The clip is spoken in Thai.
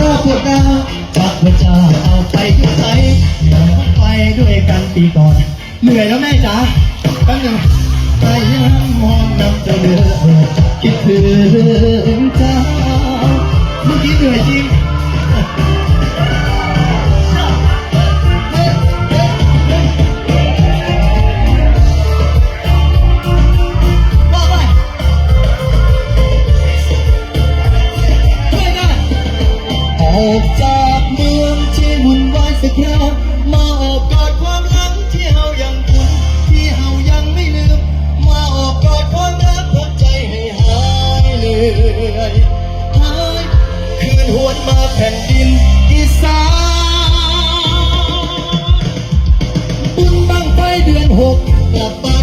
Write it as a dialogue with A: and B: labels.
A: รอบพวกเราจักว่าจะเอาไปที่ไหนไปด้วยกันปีก่อน เหนื่อยแล้วแม่จ๋าแป๊บหนึงไปยังมอง ออกจากเมืองที่วุ่นวายสักครามาโอบกอดความรักที่เฮายังคุ้นที่เฮายังไม่ลืม มาโอบกอดความรักพักใจให้หายเหนื่อยหายคืนหวนมาแผ่นดินอีสานบุญบังไฟเดือนหกกลับบ้